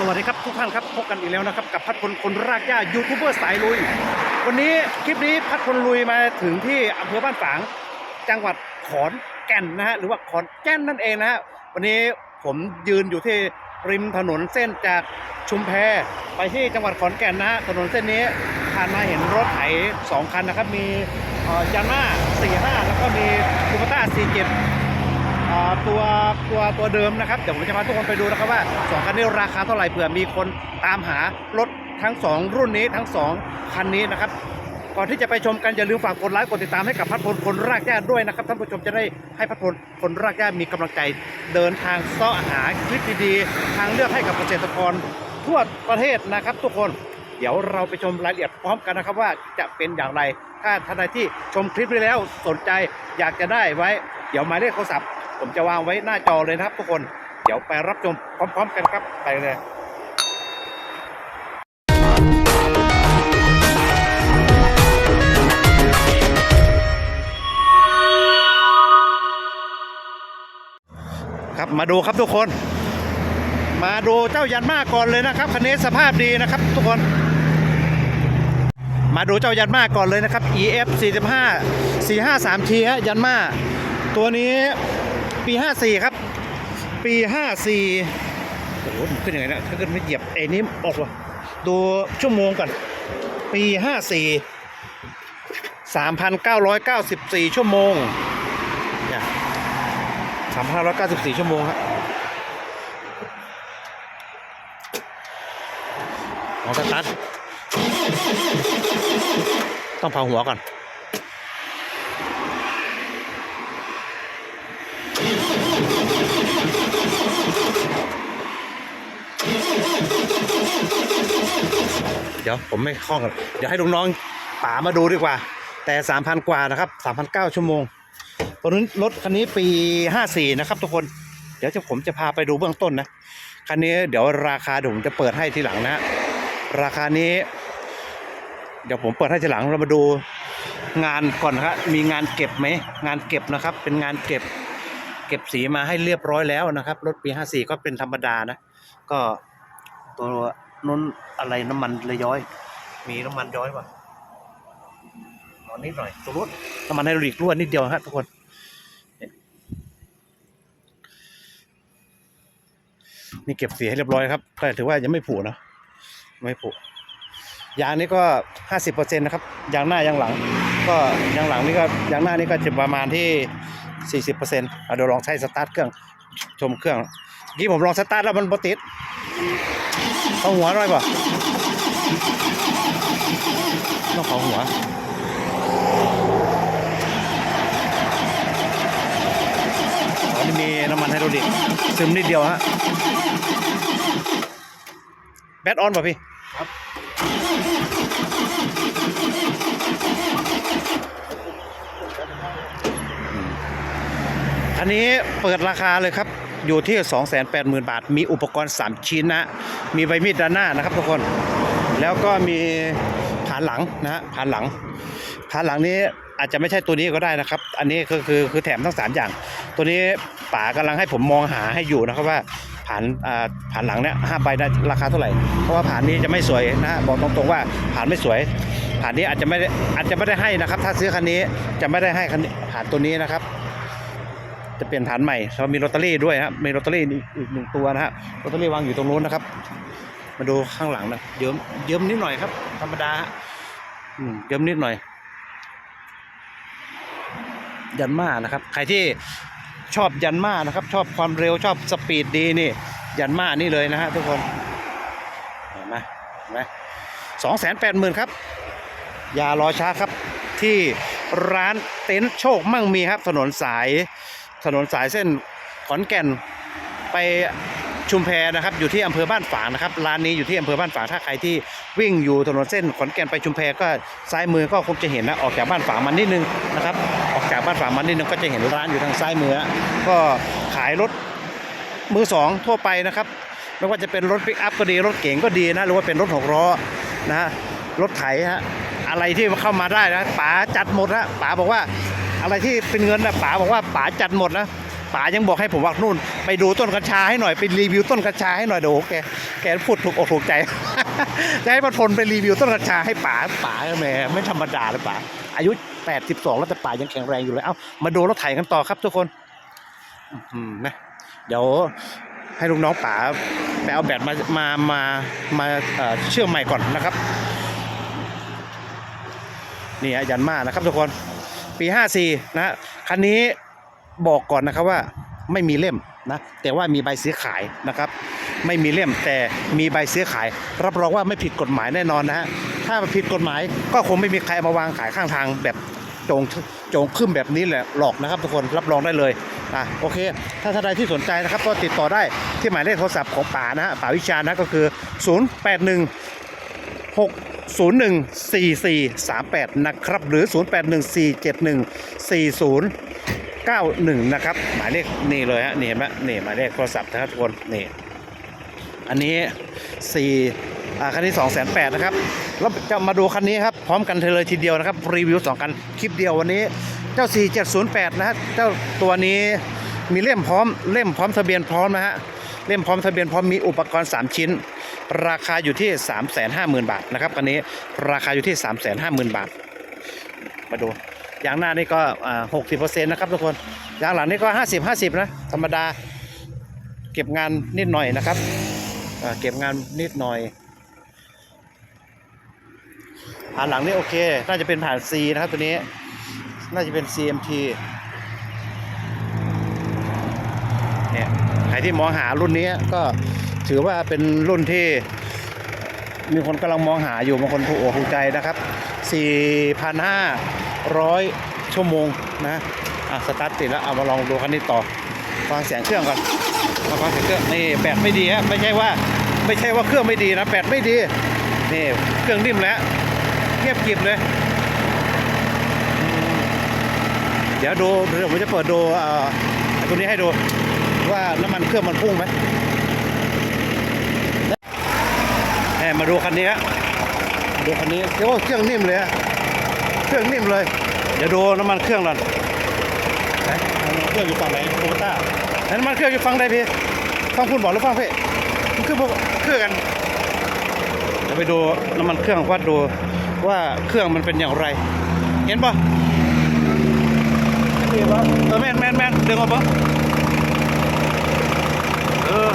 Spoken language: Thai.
สวัสดีครับทุกท่านครับพบกันอีกแล้วนะครับกับพัดพลคนรากหญ้ายูทูบเบอร์สายลุย วันนี้คลิปนี้พัดพลลุยมาถึงที่อำเภอบ้านฝาง จังหวัดขอนแก่นนะฮะหรือว่าขอนแก่นนั่นเองนะฮะวันนี้ผมยืนอยู่ที่ริมถนนเส้นจากชุมแพไปที่จังหวัดขอนแก่นนะฮะถนนเส้นนี้ผ่านมาเห็นรถไถสองคันนะครับมียาม่าสี่ห้าแล้วก็มีคูปต้าสี่เจ็ด ตัวตัวตัวเดิมนะครับเดี๋ยวผมจะพาทุกคนไปดูนะครับว่าสองคันนี้ราคาเท่าไหร่เผื่อมีคนตามหารถทั้งสองรุ่นนี้ทั้งสองคันนี้นะครับก่อนที่จะไปชมกันอย่าลืมฝากกดไลค์กดติดตามให้กับพัดพลคนรากหญ้ด้วยนะครับท่านผู้ชมจะได้ให้พัดพลคนรากหญ้มีกำลังใจเดินทางเสาหาคลิปดีๆทางเลือกให้กับเกษตรกรทั่วประเทศนะครับ ทุกคนเดี๋ยวเราไปชมรายละเอียดพร้อมกันนะครับว่าจะเป็นอย่างไรถ้าท่านใดที่ชมคลิปนี้แล้วสนใจอยากจะได้ไว้ เดี๋ยวหมายเลขโทรศัพท์ ผมจะวางไว้หน้าจอเลยนะครับทุกคน เดี๋ยวไปรับชมพร้อม ๆ กันครับไปเลยครับมาดูครับทุกคน มาดูเจ้ายันมาก่อนเลยนะครับคันนี้สภาพดีนะครับ ทุกคน มาดูเจ้ายันมาก่อนเลยนะครับ EF 45 453T ฮะยันมาตัวนี้ ปี 54 ครับ ปี 54 โอ้โหมันขึ้นยังไงเนะถ้าเกิดไม่เหยียบไอ้นี้ออกว่ะดูชั่วโมงก่อน ปี 54 3,994 ชั่วโมงเนี่ย3,994 ชั่วโมงครับเอาสตาร์ทต้องเผาหัวก่อน เดี๋ยวผมไม่คล่องกันเดี๋ยวให้ลุงน้องป๋ามาดูดีกว่า แต่3,000กว่านะครับ3,009ชั่วโมงตัวนี้รถคันนี้ปี54นะครับ ทุกคนเดี๋ยวจะผมจะพาไปดูเบื้องต้นนะคันนี้เดี๋ยวราคาเดี๋ยวผมจะเปิดให้ทีหลังนะ ราคานี้ เดี๋ยวผมเปิดให้ทีหลังเรามาดูงานก่อนนะครับมีงานเก็บไหมงานเก็บนะครับ เป็นงานเก็บ เก็บสีมาให้เรียบร้อยแล้วนะครับ รถปี 54 ก็เป็นธรรมดานะ ก็ตัว นู้นอะไรน้ำมันเลยย้อย มีน้ำมันย้อยป่ะนอนนิดหน่อยตัวรถน้ำมันไฮดรอลิกรั่วนิดเดียวฮะทุกคนเนี่ยนี่เก็บสีให้เรียบร้อยครับก็ถือว่ายังไม่ผุนะไม่ผุยางนี้ก็ห้าสิบเปอร์เซ็นต์นะครับยางหน้ายางหลัง ก็ยางหลังนี่ก็ยางหน้านี่ก็จะประมาณที่สี่สิบเปอร์เซ็นต์เดี๋ยวลองใช้สตาร์ทเครื่องชมเครื่องเมื่อกี้ผมลองสตาร์ทแล้วมันปติด เข้าหัวหน่อยป่ะต้องเข้าหัวอ๋อนี่มีน้ำมันไฮดรอลิกซึมนิดเดียวฮะ แบตออนป่ะพี่ ครับ อันนี้เปิดราคาเลยครับ อยู่ที่ 280,000 บาท มีอุปกรณ์ 3 ชิ้นนะ มีใบมีดด้านหน้านะครับทุกคน แล้วก็มีผานหลังนะฮะผานหลังผานหลังนี้อาจจะไม่ใช่ตัวนี้ก็ได้นะครับ อันนี้คือคือคือแถมทั้ง 3 อย่าง ตัวนี้ป๋ากำลังให้ผมมองหาให้อยู่นะครับว่าผ่านอ่าผานหลังเนี่ยห้าใบได้ราคาเท่าไหร่ เพราะว่าผ่านนี้จะไม่สวยนะบอกตรงๆว่าผ่านไม่สวย ผ่านนี้อาจจะไม่ได้อาจจะไม่ได้ให้นะครับ ถ้าซื้อคันนี้จะไม่ได้ให้คันนี้ผานตัวนี้นะครับ จะเปลี่ยนฐานใหม่เรามีลอตเตอรี่ด้วยนะครับมีลอตเตอรี่อีกหนึ่งตัวนะฮะลอตเตอรี่วางอยู่ตรงนู้นนะครับ มาดูข้างหลังนะเยิ้มเยิ้มนิดหน่อยครับ ธรรมดาอืมเยิ้มนิดหน่อย ยันมานะครับ ใครที่ชอบยันมานะครับ ชอบความเร็วชอบสปีดดีนี่ ยันมานี่เลยนะฮะทุกคนเห็นไหมเห็นไหมสองแสนแปดหมื่นครับอย่ารอช้าครับที่ร้านเต็นท์โชคมั่งมีครับถนนสาย ถนนสายเส้นขอนแก่นไปชุมแพนะครับอยู่ที่อำเภอบ้านฝางนะครับร้านนี้อยู่ที่อำเภอบ้านฝางถ้าใครที่วิ่งอยู่ถนนเส้นขอนแก่นไปชุมแพก็ซ้ายมือก็คงจะเห็นนะออกจากบ้านฝางมันนิดนึงนะครับออกจากบ้านฝางมันนิดนึงก็จะเห็นร้านอยู่ทางซ้ายมือ ก็ขายรถมือสองทั่วไปนะครับไม่ว่าจะเป็นรถปิกอัพก็ดีรถเก๋งก็ดีนะหรือว่าเป็นรถหกล้อนะฮะรถไถฮะอะไรที่เข้ามาได้นะป๋าจัดหมดนะป๋าบอกว่า อะไรที่เป็นเงินนะป๋าบอกว่าป๋าจัดหมดนะป๋ายังบอกให้ผมว่านู่น ไปดูต้นกัญชาให้หน่อยไปรีวิวต้นกัญชาให้หน่อยเดี๋ยวแกแกพูดถูกอกถูกใจจะให้ประทนไปรีวิวต้นกัญชาให้ป๋าป๋าแหมไม่ธรรมดาเลยป๋าอายุ 82 แล้วแต่ป๋ายังแข็งแรงอยู่เลยเอ้ามาดูรถไถกันต่อครับทุกคนนะเดี๋ยวให้ลูกน้องป๋าไปเอาแบตมามามามาเอ่อเชื่อมใหม่ก่อนนะครับ นี่ฮะยันมานะครับทุกคน ปี 54 นะฮะคันนี้บอกก่อนนะครับว่าไม่มีเล่มนะแต่ว่ามีใบซื้อขายนะครับ ไม่มีเล่มแต่มีใบซื้อขาย รับรองว่าไม่ผิดกฎหมายแน่นอนนะฮะถ้าผิดกฎหมายก็คงไม่มีใครมาวางขายข้างทางแบบโจงโจงขึ้นแบบนี้แหละหลอกนะครับทุกคนรับรองได้เลยอะโอเค ถ้าท่านใดที่สนใจนะครับก็ติดต่อได้ที่หมายเลขโทรศัพท์ของป๋านะฮะป๋าวิชานะก็คือ 081 6014438 นะครับ หรือ 0814714091 นะครับ หมายเลขนี่เลยฮะนี่เห็นไหมนี่หมายเลขโทรศัพท์นะครับทุกคนนี่อันนี้4อ่าคันนี้2 8 0 0นะครับแล้วจะมาดูคันนี้ครับ พร้อมกันเลยทีเดียวนะครับ รีวิว2กัน คลิปเดียววันนี้เจ้า 4708 นะฮะเจ้าตัวนี้มีเล่มพร้อมเล่มพร้อมทะเบียนพร้อมนะฮะเล่มพร้อมทะเบียนพร้อมมีอุปกรณ์ 3 ชิ้น ราคาอยู่ที่ 350,000 บาทนะครับคันนี้ราคาอยู่ที่ 350,000 บาท มาดูยางหน้านี่ก็หกสิบเปอร์เซ็นต์นะครับทุกคนยางหลังนี่ก็ห้าสิบห้าสิบนะธรรมดา เก็บงานนิดหน่อยนะครับเก็บงานนิดหน่อยผ่านหลังนี่โอเค น่าจะเป็นผ่าน C นะครับตัวนี้ น่าจะเป็น CMT เนี่ยใครที่มองหารุ่นนี้ก็ ถือว่าเป็นรุ่นที่มีคนกำลังมองหาอยู่บางคนถูกอกถูกใจนะครับ 4,500 ชั่วโมงนะอะสตาร์ทติดแล้วเอามาลองดูคันนี้ต่อฟังเสียงเครื่องก่อนมาฟังเสียงเครื่องนี่แบตไม่ดีฮะไม่ใช่ว่าไม่ใช่ว่าเครื่องไม่ดีนะแบตไม่ดีนี่เครื่องนิ่มแล้วเงียบกริบเลย เดี๋ยวดูเดี๋ยวผมจะเปิดดูอ่อไอ้ตัวนี้ให้ดูว่าน้ำมันเครื่องมันพุ่งไหม แห มมาดูคันนี้ฮะมาดูคันนี้เดี๋ยวเครื่องนิ่มเลยฮะเครื่องนิ่มเลยเดี๋ยวดูน้ำมันเครื่องก่อนไหนน้ำมันเครื่องอยู่ฝั่งไหนโคต้าไหนน้ำมันเครื่องอยู่ฝั่งใดพี่ฝั่งคุณบอกหรือฝั่งพี่มันคือพวกเครื่องกันเดี๋ยวไปดูน้ำมันเครื่องวัดดูว่าเครื่องมันเป็นอย่างไร เห็นปะเห็นปะเออแมนแมนแมนเดินมาปะเออ